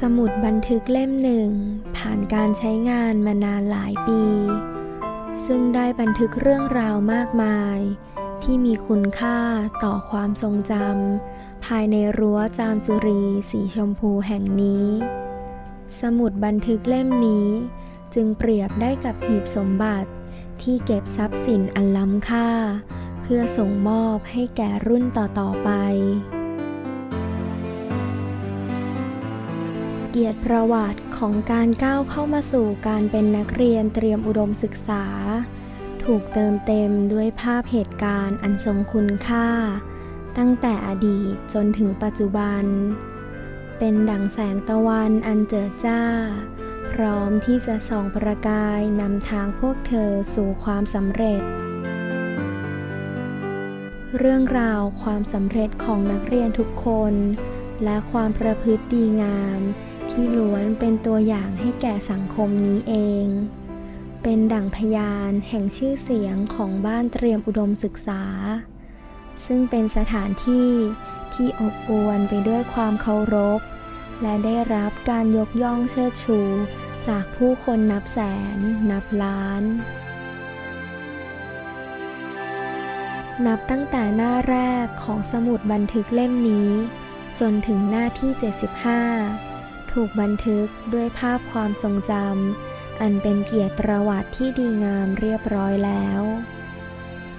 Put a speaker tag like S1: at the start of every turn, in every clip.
S1: สมุดบันทึกเล่มหนึ่ง ผ่านการใช้งานมานานหลายปี ซึ่งได้บันทึกเรื่องราวมากมาย ที่มีคุณค่าต่อความทรงจำภายในรั้วจามจุรีสีชมพูแห่งนี้ สมุดบันทึกเล่มนี้ จึงเปรียบได้กับหีบสมบัติที่เก็บทรัพย์สินอันล้ำค่า เพื่อส่งมอบให้แก่รุ่นต่อๆไป เกียรติประวัติของการก้าวเข้ามาสู่การเป็นนักเรียนเตรียมอุดมศึกษา ถูกเติมเต็มด้วยภาพเหตุการณ์อันทรงคุณค่า ตั้งแต่อดีตจนถึงปัจจุบัน เป็นดั่งแสงตะวันอันเจิดจ้า พร้อมที่จะส่องประกายนำทางพวกเธอสู่ความสำเร็จเรื่องราวความสำเร็จของนักเรียนทุกคน และความประพฤติดีงาม ที่ล้วนเป็นตัวอย่างให้แก่สังคมนี้เอง เป็นดั่งพยานแห่งชื่อเสียงของบ้านเตรียมอุดมศึกษา ซึ่งเป็นสถานที่ที่อบอวลไปด้วยความเคารพ และได้รับการยกย่องเชิดชู จากผู้คนนับแสน นับล้านนับตั้งแต่หน้าแรกของสมุดบันทึกเล่มนี้ จนถึงหน้าที่ 75 ถูกบันทึกด้วยภาพความทรงจำอันเป็นเกียรติประวัติที่ดีงามเรียบร้อยแล้ว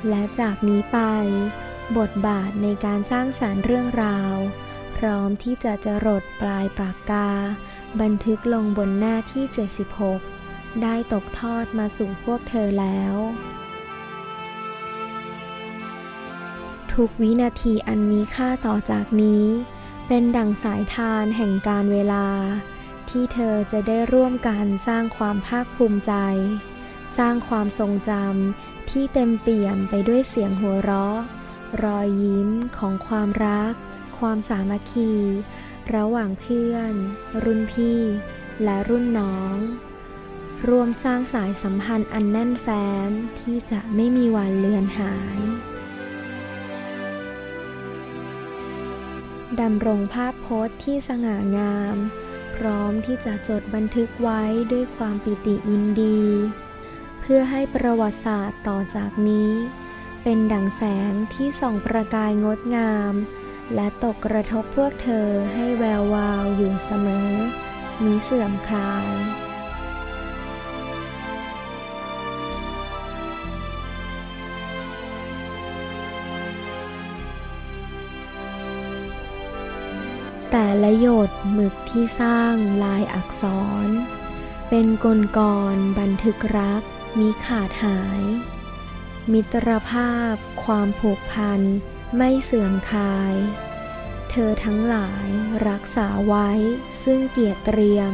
S1: และจากนี้ไป บทบาทในการสร้างสารรค์เรื่องราว พร้อมที่จะจรดปลายปากกา บันทึกลงบนหน้าที่ 76 ได้ตกทอดมาสู่พวกเธอแล้ว ทุกวินาทีอันมีค่าต่อจากนี้ เป็นดั่งสายทานแห่งการเวลา ที่เธอจะได้ร่วมกันสร้างความภาคภูมิใจ สร้างความทรงจำที่เต็มเปี่ยมไปด้วยเสียงหัวเราะ รอยยิ้มของความรัก ความสามัคคี ระหว่างเพื่อน รุ่นพี่ และรุ่นน้องรวมสร้างสายสัมพันธ์อันแน่นแฟ้นที่จะไม่มีวันเลือนหาย ดำรงภาพพจน์ที่สง่างาม พร้อมที่จะจดบันทึกไว้ด้วยความปิติยินดี เพื่อให้ประวัติศาสตร์ต่อจากนี้ เป็นดั่งแสงที่ส่องประกายงดงาม และตกกระทบพวกเธอให้แวววาวอยู่เสมอมีเสื่อมคลาย แต่ละหยดหมึกที่สร้างลายอักษร เป็นกลกรบันทึกรักมีขาดหาย มิตรภาพความผูกพันไม่เสื่อมคลาย เธอทั้งหลายรักษาไว้ซึ่งเกียรติเตรียม